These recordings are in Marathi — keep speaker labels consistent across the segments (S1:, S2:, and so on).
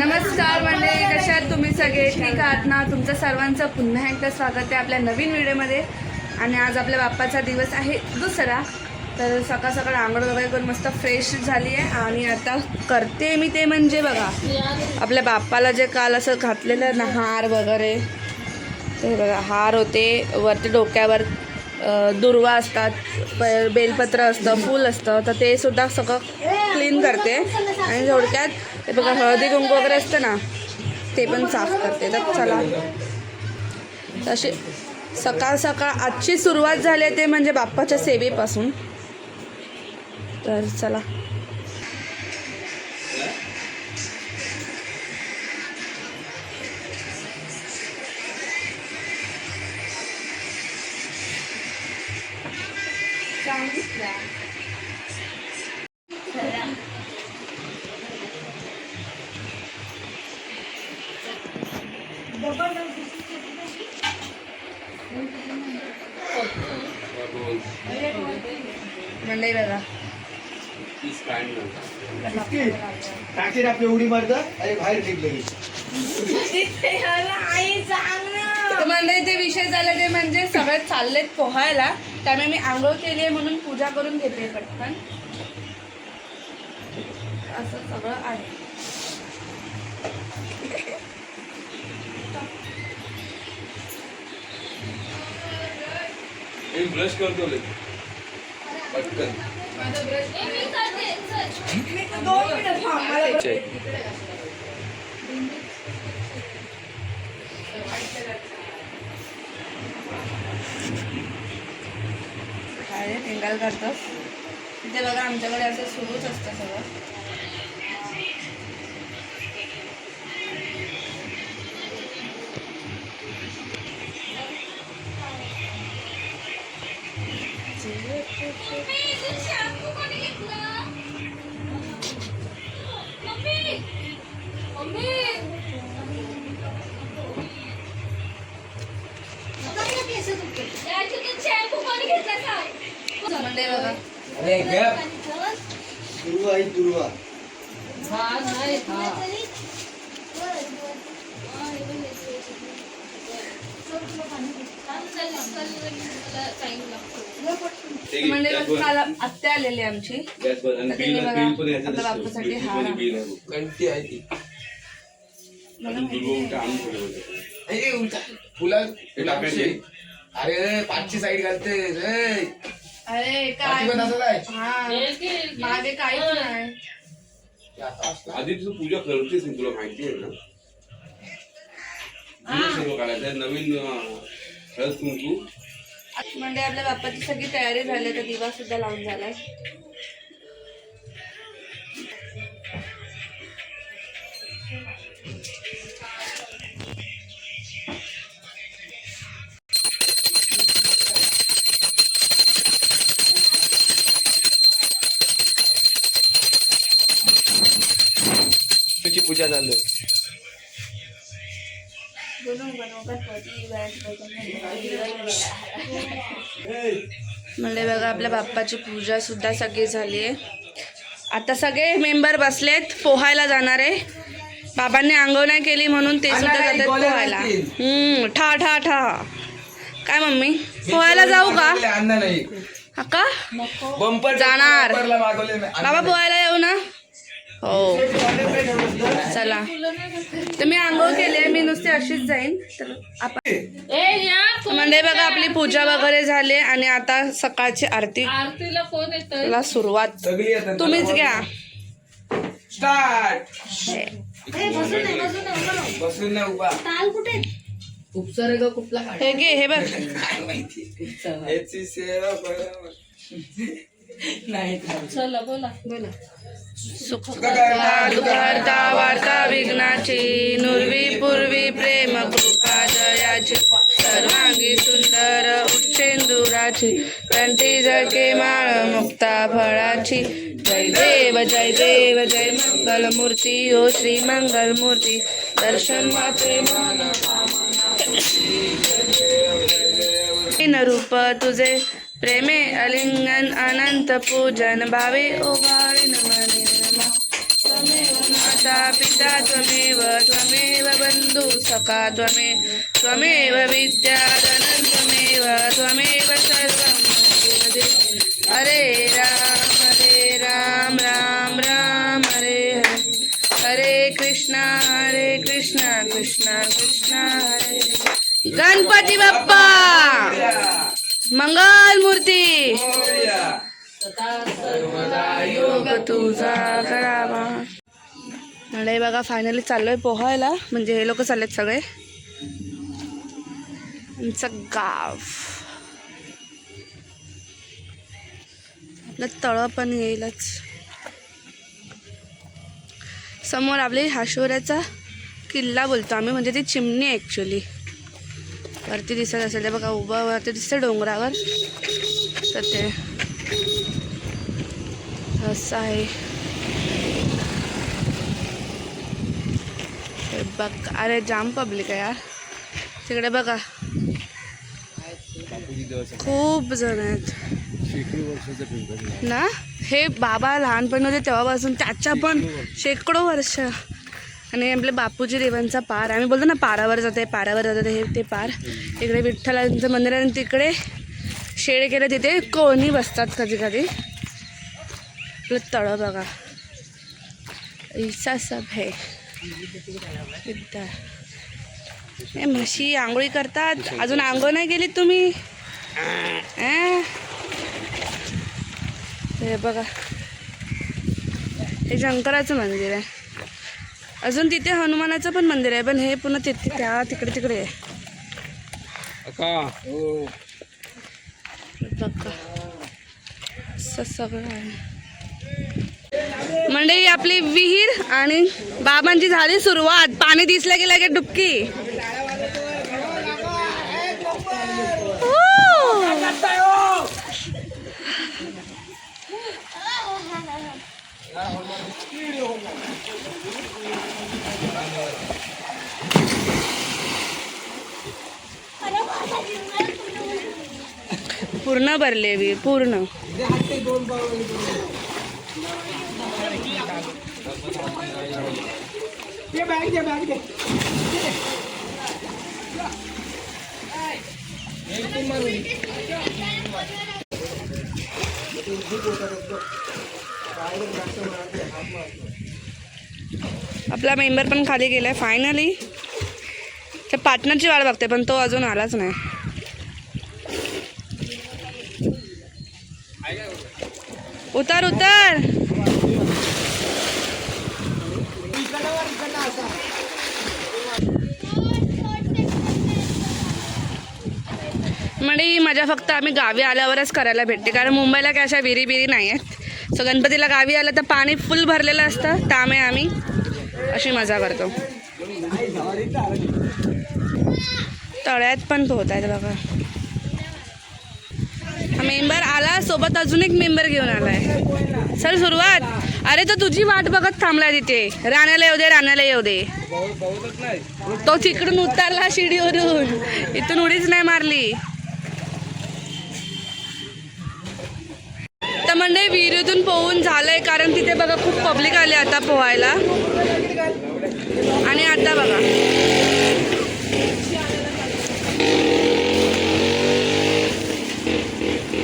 S1: नमस्कार मंडळी कशा आहात तुम्ही सगळे? ठीक आहात ना? तुमचं सर्वांचं पुन्हा एकदा स्वागत आहे आपल्या नवीन व्हिडिओमध्ये. आणि आज आपल्या बाप्पाचा दिवस आहे दुसरा. तर सकाळ सकाळ आंघोळ वगैरे करून मस्त फ्रेश झाली आहे. आणि आता करते मी ते म्हणजे बघा. आपल्या बाप्पाला जे काल असं घातलेलं ना हार वगैरे ते बघा हार होते. वरती डोक्यावर दुर्वा असतात प- बेलपत्र असतं फूल असतं. तर ते सुद्धा सगळं क्लीन करते. आणि थोडक्यात ते बघा हळदी कुंकू वगैरे असतं ना ते पण साफ करते. तर चला. तशी सकाळ सकाळ आजची सुरुवात झाली आहे ते म्हणजे बाप्पाच्या सेवेपासून. तर चला. मंडई
S2: टाकीत आपली उडी मारतं अरे बाहेर
S1: तर मंडळी ते विषय झाले ते म्हणजे सगळे चाललेत पोहायला. त्यामुळे मी आंघोळ केली आहे म्हणून पूजा करून घेते पटकन. असं सगळं आहे.
S3: मी ब्रश करतो ले पटकन
S1: काय टिंगाल करतो तिथे बघा आमच्याकडे असं सुरूच असतं सगळं. बघा काल आत्या आलेली आहे आमची त्यांनी बघा आपल्या
S2: कंटी ती. अरे उलटा. फुला अरे साईड घालते. रे
S1: अरे काय?
S2: असं
S1: हा. मागे काहीच नाही.
S3: आधी तू पूजा करतेस ना, तुला माहिती आहे ना? जुनं सर्व काढायचं. नवीन अं, हळद कुंकू
S1: म्हणजे आपल्या बाप्पाची सगळी तयारी झाली तर दिवा सुद्धा लावून झालाय.
S2: तुझी पूजा चालू आहे.
S1: म्हणजे बघा आपल्या बाप्पाची पूजा सुद्धा सगळी झाली आहे आता सगळे मेंबर बसलेत पोहायला जाणार आहे. बाबांनी आंघोळ नाही केली म्हणून ते सुद्धा जातात पोहायला. हम्म ठा ठा ठा. काय मम्मी? पोहायला जाऊ का? हा का
S2: बंपर
S1: जाणार. बाबा पोहायला येऊ ना? हो. चला. तर मी आंघोळ केली आहे मी नुसती अशीच जाईन. तर आपण म्हणजे बघा आपली पूजा वगैरे झाली आणि आता सकाळची आरती
S4: आरतीला
S2: नाही.
S1: सुरुवात. तुम्हीच घ्या.
S2: नाही
S4: कुठला
S1: हे घे हे बघ.
S2: बरोबर.
S4: चला बोला. बोला.
S1: सुखकर्ता दुःखहर्ता वार्ता विघ्नाची नुर्वी पूर्वी प्रेम कृपा जयाची. सर्वांगी सुंदर उच्चेंदुराची. कंठी जके माळ मुक्ता फळाची. जय देव जय देव जय मंगल मूर्ती ओ श्री मंगल मूर्ती दर्शन माते मान रूप तुझे प्रेमे अलिंगन अनंत पूजन भावे ओवाळीन मने त्वमेव माता पिता त्वमेव त्वमेव बन्धु सखा त्वमे त्वमेव विद्याधनं त्वमेव त्वमेव सर्वं हरे राम हरे राम राम राम हरे हरे। हरे कृष्णा हरे कृष्णा कृष्णा कृष्णा हरे हरे. गणपती बाप्पा! मंगल मूर्ती! योग तुझा करावा मला बघा फायनली चाललोय पोहायला. म्हणजे हे लोक चाललेत सगळे. आमचं गाव. आपलं तळं पण येईलच. समोर आपली हाशोऱ्याचा किल्ला बोलतो आम्ही म्हणजे ती चिमणी ॲक्च्युली वरती दिसत असेल ते बघा उभं वरती दिसतं डोंगरावर. तर ते. असं आहे हे बघ. अरे जाम पब्लिक आहे यार. तिकडे बघा. खूप जण आहेत. ना? हे बाबा लहानपणी होते तेव्हापासून. त्याच्या पण शेकडो वर्ष. आणि आपले बापूजी देवांचा पार. आम्ही बोलतो ना पारावर जाते पारावर जाते हे ते पार. इकडे विठ्ठलांचं मंदिर आहे आणि तिकडे शेड केलं तिथे कोणी बसतात कधी कधी आपलं तळं बघा. ऐसा सब है. ए म्हशी आंघोळी करतात. अजून आंघोळ नाही गेली तुम्ही? हे बघा. हे शंकराचं मंदिर आहे. अजून तिथे हनुमानाचं पण मंदिर आहे पण हे पुन्हा तिथे त्या तिकडे तिकडे आहे. सगळं आहे. मंडळी आपली विहीर आणि बाबांची झाली सुरुवात. पाणी दिसलं की लगेच डुबकी. पूर्ण भरले पूर्ण. भरले बॅग पूर्ण आपला मेंबर पण खाली गेलाय फायनली त्या पार्टनरची वाट बघते पण तो अजून आलाच नाही. उतर उतर. म्हणजे मजा फक्त आम्ही गावी आल्यावरच करायला भेटते कारण मुंबईला काय अशा विहिरी बिरी नाही आहेत सो गणपतीला गावी आलं तर पाणी फुल भरलेलं असतं त्यामुळे आम्ही अशी मजा करतो. तळ्यात पण पोहत आहेत बघा. हा मेंबर आला सोबत अजून एक मेंबर घेऊन आलाय. सर सुरुवात. अरे तो तुझी वाट बघत थांबलाय तिथे. राण्याला येऊ दे राण्याला येऊ दे. तो तिकडून उतरला शिडीवरून. इथून उडीच नाही मारली. म्हणजे विहिरीतून पोहून झालंय कारण तिथे बघा खूप पब्लिक आले आता पोहायला. आणि आता बघा.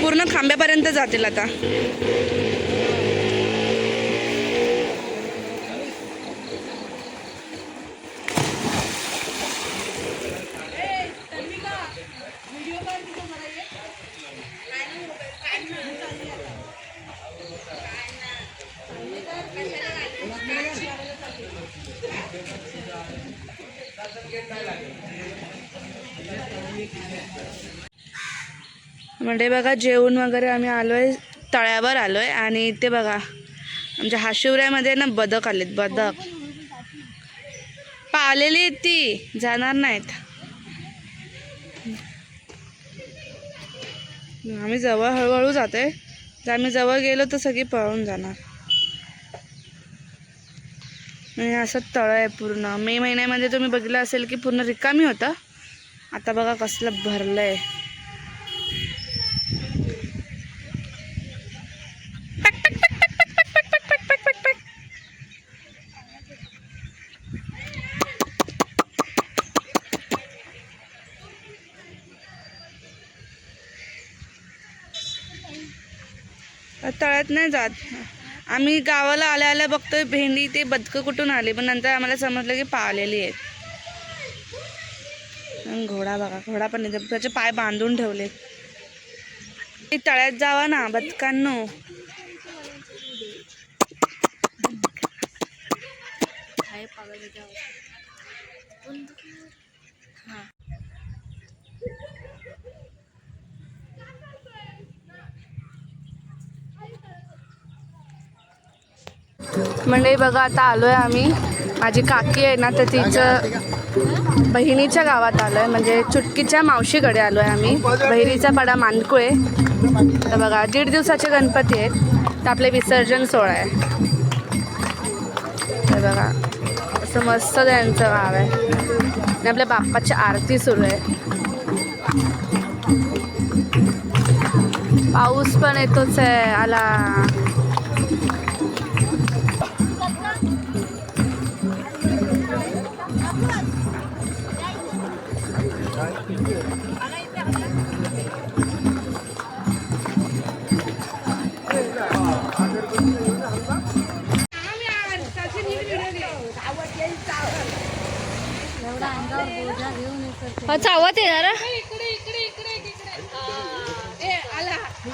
S1: पूर्ण खांब्यापर्यंत जातील आता. म्हणजे बघा जेवण वगैरे आम्ही आलोय तळ्यावर आलोय आणि ते बघा आमच्या हाशिवऱ्यामध्ये ना बदक आलेत बदक. पाळलेली आहेत ती जाणार नाहीत. आम्ही जवळ हळूहळू जातोय. जर आम्ही जवळ गेलो तर सगळी पळून जाणार. म्हणजे असं तळं आहे पूर्ण. मे महिन्यामध्ये तुम्ही बघितलं असेल की पूर्ण रिकामी होतं. आता बघा कसलं भरलं आहे तळ्यात नाही जात. आम्ही गावाला आल्या आल्या बघतोय भेंडी ते बदकं कुठून आले? पण नंतर आम्हाला समजलं की पाळलेली आहेत. घोडा बघा घोडा पण त्याचे पाय बांधून ठेवले ते तळ्यात जावा ना बदकांनो. म्हणजे बघा आता आलो आहे आम्ही. माझी काकी आहे ना तर तिचं बहिणीच्या गावात आलो आहे म्हणजे चुटकीच्या मावशीकडे आलो आहे आम्ही. बहिणीचा पाडा मानकुळे तर बघा दीड दिवसाचे गणपती आहेत. तर आपले विसर्जन सोहळा आहे. तर बघा असं मस्त त्यांचं गाव आहे. आणि आपल्या बाप्पाची आरती सुरू आहे. पाऊस पण येतोच आहे. आला. चावत येणार
S4: इकडे इकडे इकडे इकडे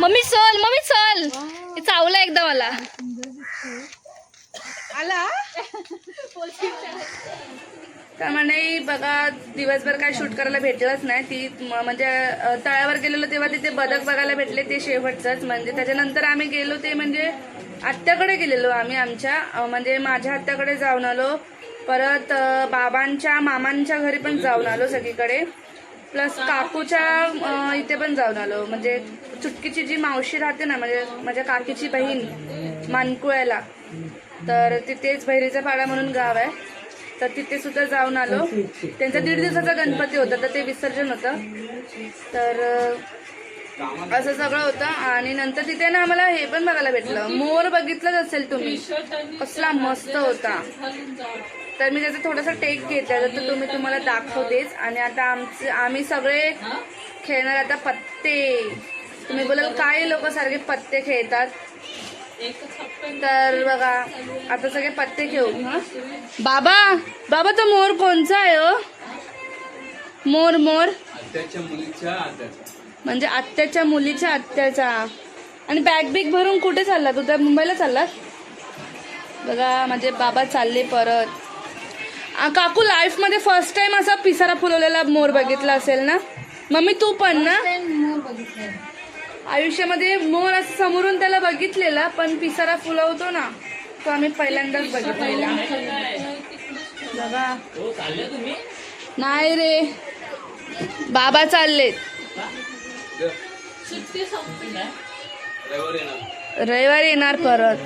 S4: मम्मी चल मम्मी चल. चावलं एकदा मला
S1: आला? तर म्हणे बघा दिवसभर काय शूट करायला भेटलंच नाही. ती म्हणजे तळ्यावर गेलेलो तेव्हा तिथे बदक बघायला भेटले ते शेवटचंच. म्हणजे त्याच्यानंतर आम्ही गेलो ते म्हणजे आत्याकडे गेलेलो आम्ही आमच्या. म्हणजे माझ्या आत्याकडे जाऊन आलो. परत बाबांच्या मामांच्या घरी पण जाऊन आलो सगळीकडे. प्लस काकूच्या इथे पण जाऊन आलो. म्हणजे चुटकीची जी मावशी राहते ना म्हणजे माझ्या काकीची बहीण मानकुळ्याला. तर तिथेच बहिरीचा पाडा म्हणून गाव आहे. तर तिथे सुद्धा जाऊन आलो. त्यांचा दीड दिवसाचा गणपती होता तर ते विसर्जन होतं. तर असं सगळं होतं. आणि नंतर तिथे ना आम्हाला हे पण बघायला भेटलं. मोर बघितलंच असेल तुम्ही. कसला मस्त होता. तर मी त्याचा थोडासा टेक घेतला. तर तुम्ही तुम्हाला दाखवतेच आणि आता आमचे आम्ही सगळे खेळणार आता पत्ते. तुम्ही बोलाल काय लोक सारखे पत्ते खेळतात? तर बघा आता सगळे पत्ते हं? बाबा बाबा तो मोर कोणचा आहे हो? मोर मोर? म्हणजे आत्याच्या मुलीच्या आत्याचा. आणि बॅग बिग भरून कुठे चालला तू? त्या मुंबईला चाललास? बघा माझे बाबा चालले परत. आ, काकू लाईफमध्ये फर्स्ट टाइम असा पिसारा फुलवलेला मोर बघितला असेल ना? मम्मी तू पण ना? आयुष्यामध्ये मोर असं समोरून त्याला बघितलेला पण पिसारा फुलवतो ना तो आम्ही पहिल्यांदाच बघितलेला. बघा नाही रे. बाबा चाललेत.
S3: रविवार येणार
S1: परत.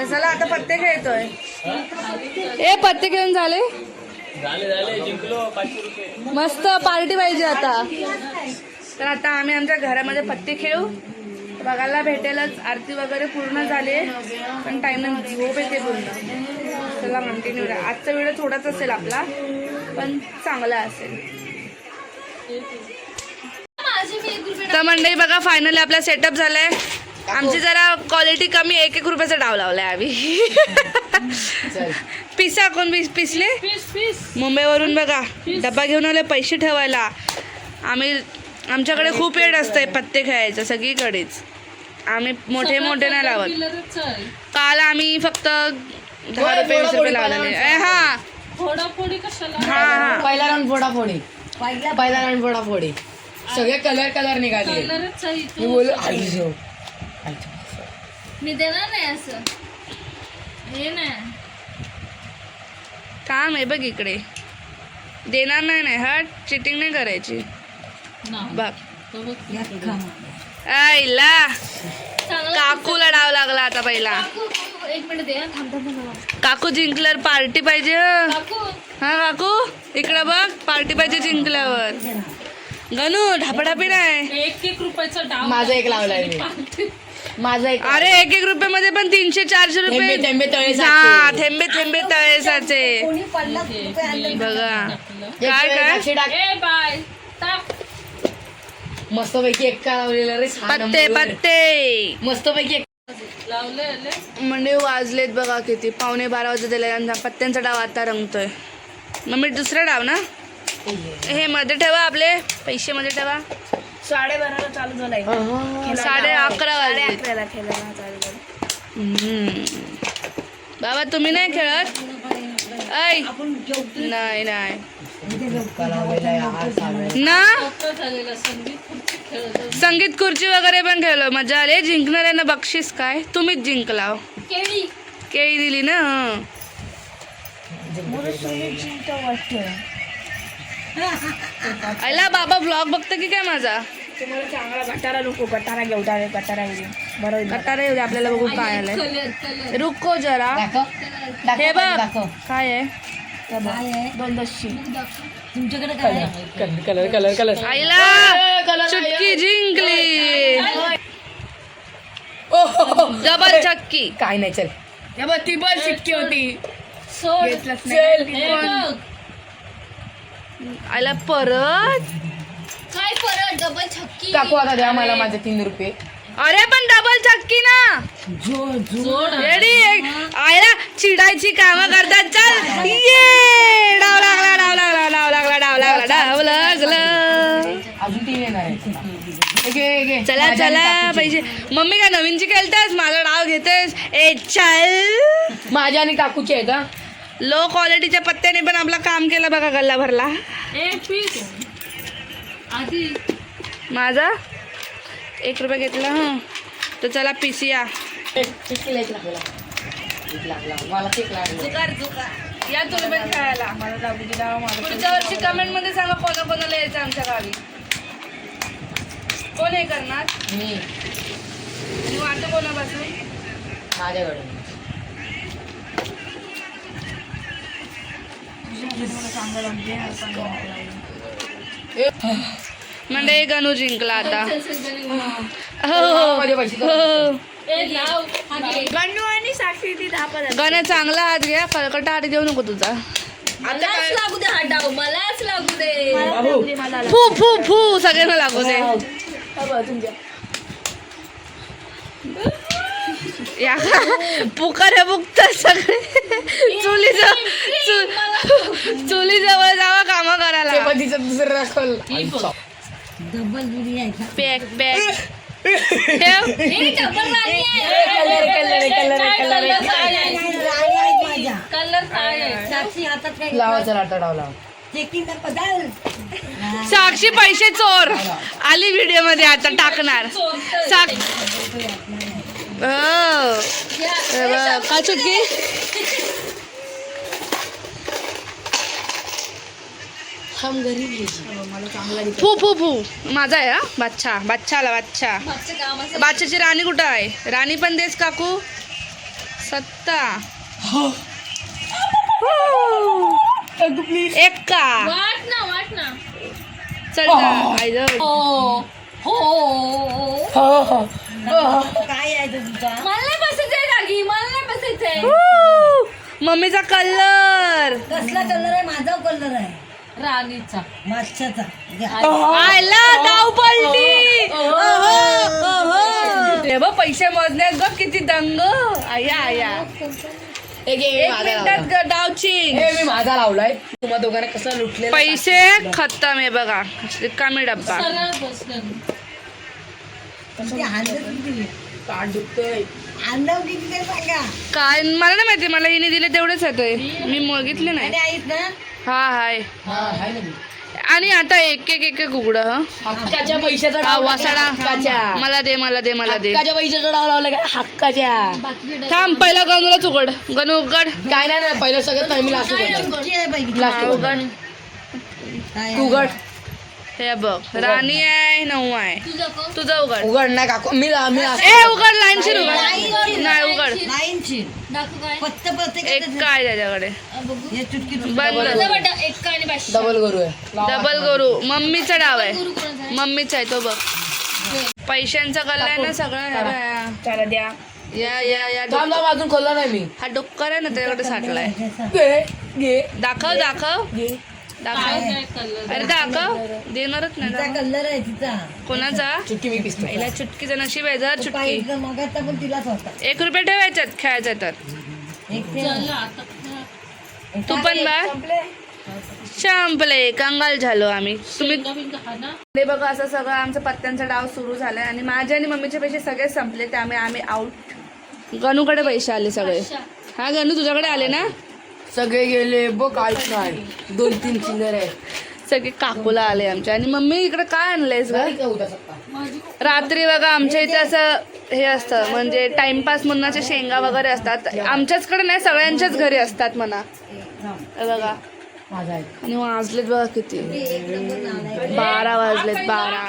S1: चला आता पत्ते खेळतोय. ए पत्ते खेळून झाले? मस्त पार्टी पाहिजे आता. तर आता आम्ही आमच्या घरामध्ये पत्ते खेळू. बघायला भेटेलच. आरती वगैरे पूर्ण झाले पण टाइम झोप येते पूर्ण. चला कंटिन्यू आजचा व्हिडिओ थोडाच असेल आपला पण चांगला असेल. तर मंडळी बघा फायनली आपला सेटअप झालाय. आमची जरा क्वालिटी कमी एक एक रुपयाचा डाव लावलाय आम्ही. पिसा कोण पिस पिसले?
S4: Piece piece.
S1: मुंबईवरून बघा. डब्बा घेऊन आले पैसे ठेवायला. आम्ही आमच्याकडे खूप वेळ असतंय पत्ते खेळायचं सगळीकडेच. आम्ही मोठे मोठे नाही लावत. काल आम्ही फक्त दहा रुपये वीस रुपये लावलेले. हा.
S4: फोडाफोडी कशाला?
S1: हा हा.
S5: पहिला राऊंड फोडाफोडी पहिला. राऊंड फोडाफोडी सगळे कलर कलर निघाले
S4: कलरच आहे
S5: मी आई जो
S4: मी देणार नाही असं. हे नाही.
S1: काम आहे बघ इकडे. देणार नाही नाही. हट चिटिंग नाही करायची. बघ. आईला
S4: चांगला
S1: काकूला डाव लागला आता पहिला.
S4: काकू, काकू, एक मिनिट दे. थांब थांब थांब, थांब.
S1: काकू जिंकल्यावर पार्टी पाहिजे हं.
S4: काकू.
S1: हा काकू? इकडं बघ पार्टी पाहिजे जिंकल्यावर. गणू ढापढापी नाही.
S4: एक एक रुपयाचा डाव
S5: माझा एक लावलाय मी. माझा एक
S1: अरे एक एक रुपये मध्ये पण तीनशे चारशे रुपये.
S5: थेंबे तळे
S1: हा
S5: साचे.
S1: थेंबे थेंबे तळेसाचे. बघा. काय काय?
S4: ए बाय. टाक.
S5: मस्तपैकी एक्का लावलेला रे?
S1: पत्ते. पत्ते
S5: मस्तपैकी एक
S1: म्हणजे वाजलेत बघा किती. पावणे बारा वाजत दिले आणि पत्त्यांचा डाव आता रंगतोय. मम्मी दुसरा डाव ना? हे मध्ये ठेवा आपले. पैसे मध्ये ठेवा.
S6: साडेबाराला चालू झालाय.
S1: साडे अकरा वाजले.
S6: खेळायला
S1: बाबा तुम्ही नाही खेळत? ऐ. नाही नाही. ना? संगीत खुर्ची वगैरे पण खेळलो. मजा आली. जिंकणाऱ्यांना बक्षीस काय? तुम्हीच जिंकला
S4: केळी.
S1: दिली ना. आयला बाबा ब्लॉग बघतो की काय माझा?
S6: तुम्हाला चांगला गटारा नको गटारा घेऊ द्या गटारा घेऊ. बरोबर
S1: गटारा येऊ आपल्याला बघू काय आलंय रुको जरा. हे बघ. काय आहे?
S6: दोन
S5: कलर कलर कलर
S1: आईला चुटकी जिंकली. डबल चक्की.
S5: काय नाही चल.
S6: ती पण शिक्की होती.
S5: चल.
S4: हे बघ.
S1: आईला परत.
S4: काय परत? डबल छक्की
S5: काकू आता द्या मला माझे तीन रुपये.
S1: अरे पण डबल चक्की ना.
S4: जोड
S1: रेडी आईला चिडायची कामं करतात. चल. ये. डाव लागला. चला चला. पाहिजे मम्मी काय नवीनची खेळतेस? माझा डाव घेतेस? ए चल.
S5: माझ्या आणि काकूचे आहेत हा.
S1: लो क्वालिटीच्या पत्त्याने पण आपलं काम केलं बघा गल्ला भरला.
S4: ए पीस आधी.
S1: माझा? एक रुपया घेतला हं. तर चला पिसिया. जुकार जुकार या तुम्ही पण खेळायला. पुढच्या वर्षी कमेंटमध्ये सांगा कोणा कोणाला यायचं आमच्या गावी. कोण हे करणार?
S5: मी.
S1: आणि वाटतं कोणापासून?
S5: माझ्याकडे
S1: म्हणजे गणू जिंकला आता.
S5: तर-
S1: हो
S4: ए लाव. आधी
S6: गण्णू आणि साक्षी ती
S1: गण्या चांगला हात घ्या फळकटा हात देऊ नको तुझा.
S4: मलाच लागू दे हा डाव मलाच लागू दे.
S6: मला
S1: फू फू फू सगळ्यांना लागू दे.
S6: तुमच्या
S1: या पुकारे बुकत सगळे चुली चुली जवळ जावा काम करायला
S5: तिचं दुसरं दाखवलं
S1: पॅक पॅक ठेव
S4: हे डबल राणी आहे
S5: colour colour colour colour
S4: colour काय आहे
S5: लावा चला आता डाव लावा
S1: साक्षी पैसे चोर. आली व्हिडिओमध्ये आता टाकणार. हो. हे काय चुटकी
S5: हम गरीब है जी.
S1: फू फू फू. माझा आहे हा?
S4: मागचं काम असं
S1: बादशाची राणी कुठं आहे? राणी पण देस काकू. सत्ता. एक का?
S4: वाट ना वाट ना.
S1: चल का आई जाऊ.
S4: हो हो
S5: हो हो
S4: मला नाही बसायचंय जागी मला नाही बसायचंय
S1: हू, मम्मीचा कलर
S7: कसला कलर आहे माझा कलर आहे
S4: राणीचा
S7: मागच्याचा
S1: आयला धाव पडली हे बघ पैसे मोजण्यात बघ किती दंग आया आया
S5: एक एक
S1: एक
S5: माझा लावला. हे मी लावलाय. तुम्हा दोघांना कसं लुटले
S1: पैसे खत्तम आहे बघा. रिकामी डब्बा.
S4: सरळ बसलं
S7: ते आणलं किती
S5: कान दुखतंय.
S7: आणलं किती ते सांगा.
S1: काय मला नाही माहिती. मला हिने दिले तेवढेच येतोय मी बघितले नाही.
S7: आणि आहेत ना?
S1: हा हाय.
S5: हा आहे ना मी.
S1: आणि आता एक एक एक एक उघड हा.
S5: हक्काच्या पैशाचा
S1: हा,
S5: डाव
S1: वासाडा
S5: हक्काच्या.
S1: मला दे मला दे मला दे.
S5: हक्काच्या पैशाचा डाव लावला का? हक्काच्या.
S4: बाकी
S1: थांब पहिला गणूलाच उघड. गणू उघड.
S5: काय नाही नाही पहिलं सगळं लास्ट
S1: उघड.
S5: उघड.
S1: हे बघ राणी आहे नऊ आहे.
S4: तुझं
S1: उघड.
S5: उघड नाही काकू मी ला- मी last.
S1: ए उघड लाईनशीर उघड. नाही उघड.
S7: लाईनची
S4: दाखव काय?
S7: फक्त
S1: एक
S7: प्रत्येक
S1: काय त्याच्याकडे?
S7: हे चुटकी
S1: बंद
S4: माझा बटा एक का आणि पाचशे
S5: डबल करू आहे
S1: डबल गुरु मम्मीचा डाव आहे.
S4: गुरु कोणाचा? आहे?
S1: मम्मीचा आहे तो बघ. पैशांचा गल्ला आहे ना सगळं हे.
S6: त्याला द्या.
S1: या या या.
S5: थांब थांब अजून खोलला नाही मी.
S1: हा डुक्कर आहे ना त्याच्याकडे साठलाय.
S5: घे घे.
S1: दाखव दाखव.
S5: घे.
S1: दाखव. अरे दाखव. देणारच नाही
S7: तिचा. कलर आहे तिचा.
S1: कोणाचा?
S5: चुटकी मी पिसतो
S1: चुटकीचं नशीब आहे जर
S7: तो
S1: चुटकी.
S7: पाहिजे मगाचा पण तिलाच होता
S1: एक रुपये ठेवायच्यात खेळायचं तर.
S7: एक ते-
S1: तू पण बा संपले. कंगाल झालो आम्ही. तुम्ही हे बघा असं सगळं आमचं पत्त्यांचा डाव सुरू झालाय. आणि माझे आणि मम्मीचे पैसे सगळे संपले. त्यामुळे आम्ही आउट गणूकडे पैसे आले सगळे. हा गणू तुझ्याकडे आले ना?
S5: सगळे गेले बघ नाही दोन तीन चिल्लर आहे
S1: सगळे काकूला आले आमच्या आणि मम्मी इकडे काय आणलंयस ग?
S5: काय
S1: रात्री बघा आमच्या इथे असं हे असतं म्हणजे टाइमपास म्हणून असे शेंगा वगैरे असतात. आमच्याचकडे नाही सगळ्यांच्याच घरी असतात म्हणा. हे बघा.
S5: माझा आहे
S1: आणि वाजलेत बघा किती. बारा वाजलेत बारा.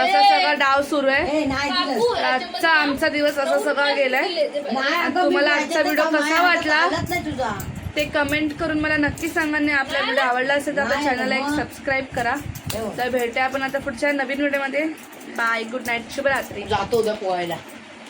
S1: असं सगळं डाव सुरू आहे. आजचा आमचा दिवस असा सगळा गेलाय. तुम्हाला आजचा व्हिडिओ कसा वाटला? ते कमेंट करून मला नक्की सांगा आणि आपला व्हिडिओ आवडला असेल तर आपल्या चॅनलला एक सबस्क्राईब करा. तर भेटूया आपण आता पुढच्या नवीन व्हिडिओमध्ये बाय गुड नाईट शुभरात्री.
S5: जातो उद्या पोहायला.